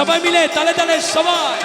সবাই মিলে তালে তালে সবাই।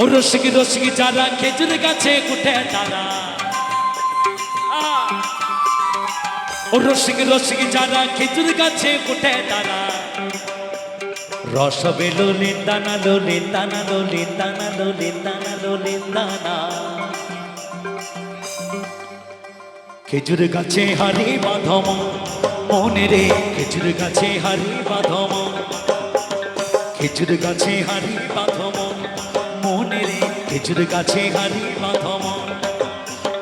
ও রসিকি রসিকি যারা খেজুর গাছে উঠে তারা! ও রসিকি রসিকি যারা খেজুর গাছে উঠে তারা। রসবে লোলিন দানা লোলিন দানা লোলিন দানা লোলিন দানা লোলিন দানা। খেজুর গাছে হারি বাঁধম মনে রে, খেজুর গাছে হারি বাঁধম খেজুর গাছে হারি বাঁধম মনে রে, খেজুর গাছে হারি বাঁধম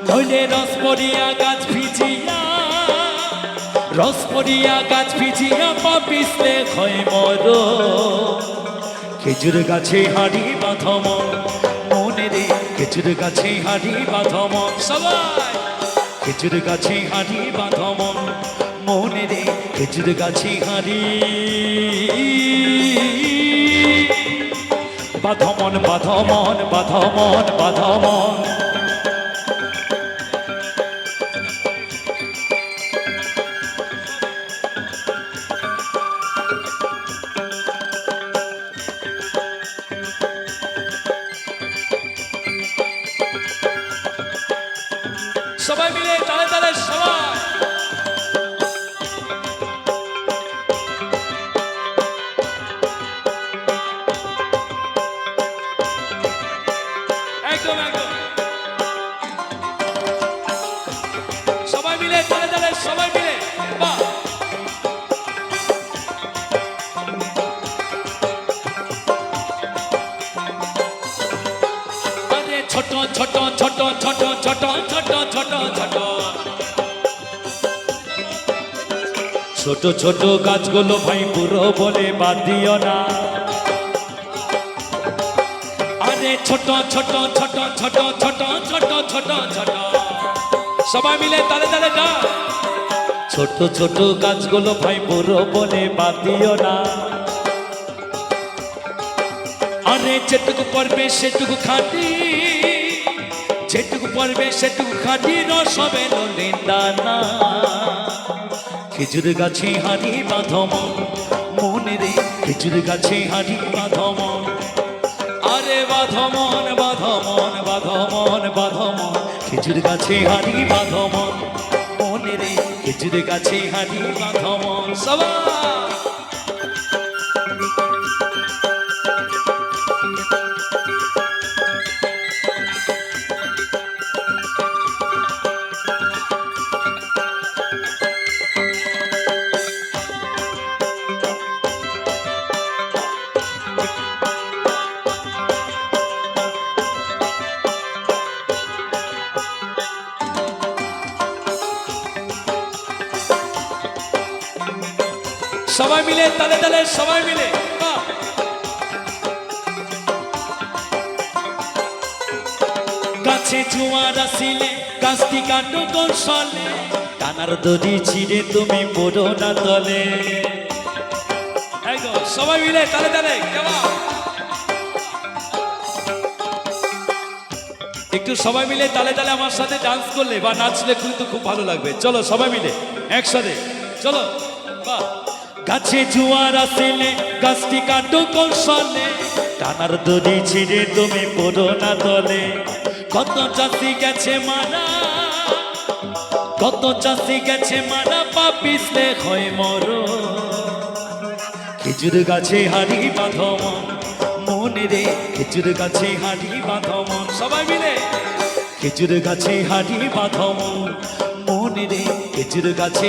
নইলে রস পড়িয়া গাছ ভিজিয়া রস পড়িয়া গাছ ভিজিয়া পা পিছলে ক্ষয় মর। খেজুর গাছে হাড়ি বাঁধম মনে রে, খেজুর গাছে হাড়ি বাঁধম সবাই! খেজুর গাছে হাঁড়ি বাঁধা মনে রে খেজুর গাছে হাঁড়ি। বাধমন বাধমন বাধমন বাধমন বাঁধা তালে তালে সবাই মিলে আরে ছোট ছোট ছোট ছোট ছোট ছোট ছোট ছোট ছোট ছোট গাছগুলো ভাই পুরো বলে বাদ দিও না আরে ছোট ছোট ছোট ছোট ছোট ছোট ছোট ছোট সবাই মিলে তালে তালে গা ছোট ছোট গাছগুলো ভাই পুরো বলে বাদ না। আরে যেটুকু পড়বে সেটুকু খাটি, যেটুকু পড়বে সেটুকু খাটি রস হবে না। খেজুর গাছে হাড়ি বাঁধম মনে রে, খেজুর গাছে হাড়ি বাঁধম আরে বাঁধমন খেজুর গাছে হারি বাঁধমন মনে রে খেজুর গাছে হারি বাঁধমন সবাই সবাই মিলে, তালে তালে সবাই মিলে। গাছে জোয়ার আসিলে, গাছটি কাটো কৌশলে। টানার দড়ি ছিঁড়ে তুমি পড়ো না তলে। সবাই মিলে, তালে তালে একটু সবাই মিলে, তালে তালে আমার সাথে ডান্স করলে বা নাচলে কিন্তু খুব ভালো লাগবে। চলো সবাই মিলে, একসাথে। চলো, বাহ। গাছে জোয়ার আসিলে গাছটি কাটো কৌশলে টানার দড়ি ছিঁড়ে তুমি পড়ো না তলে। কত চাষি গেছে মারা, কত চাষি গেছে মারা পা পিছলে হয় মরো খেজুর গাছে হাড়ি বাঁধমন, মনে রে, খেজুর গাছে হাড়ি বাঁধমন, সবাই মিলে। খেজুর গাছে হাড়ি বাঁধমন, মনে রে, খেজুর গাছে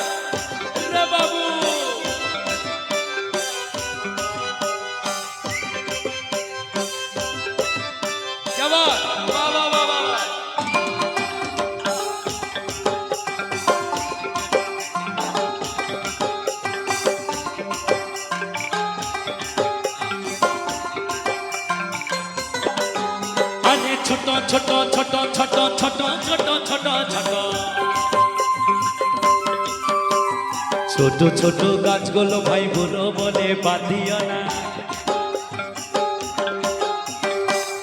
ছোট ছোট ছোট ছোট ছোট ছোট ছোট ছোট। ছোট গাছগুলো ভাই বুড়ো বলে বাদিও না।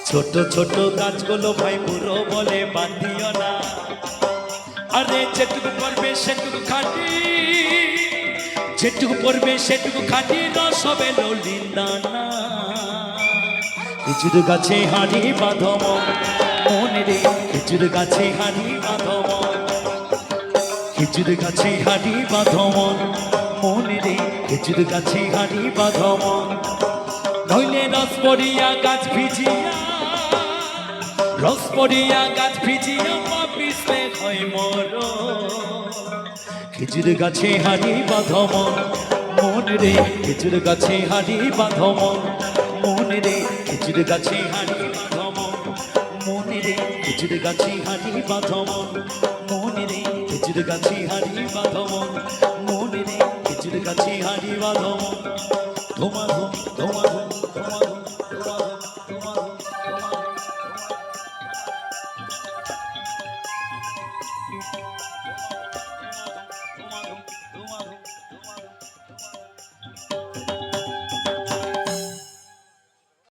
ছোট ছোট গাছগুলো ভাই বুড়ো বলে বাদিও না। আরে যেটুকু করবে সেটুকু খাটি, যেটুকু পড়বে সেটুকু খাটি রস হবে ললিন্দানা খেজুর গাছে হাড়ি বাঁধম। মনে রে খেজুর গাছে হাড়ি বাঁধম। খেজুর গাছে হাড়ি বাঁধম। মনে রে খেজুর গাছে হাড়ি বাঁধম। নইলে রস পড়িয়া গাছ ভিজিয়া রস পড়িয়া গাছ ভিজিয়া পিছলে হয় মর। গাছে হাড়ি বাঁধম। মন রে খেজুর গাছে হাড়ি বাঁধম। মন রে খেজুর গাছে হাড়ি বাঁধম মন রে খেজুর গাছে হাড়ি বাঁধম মনে রে খেজুর গাছে হাড়ি বাঁধম মনে রে খেজুর গাছে হাড়ি বাঁধম ধোমা ধোম ধোমা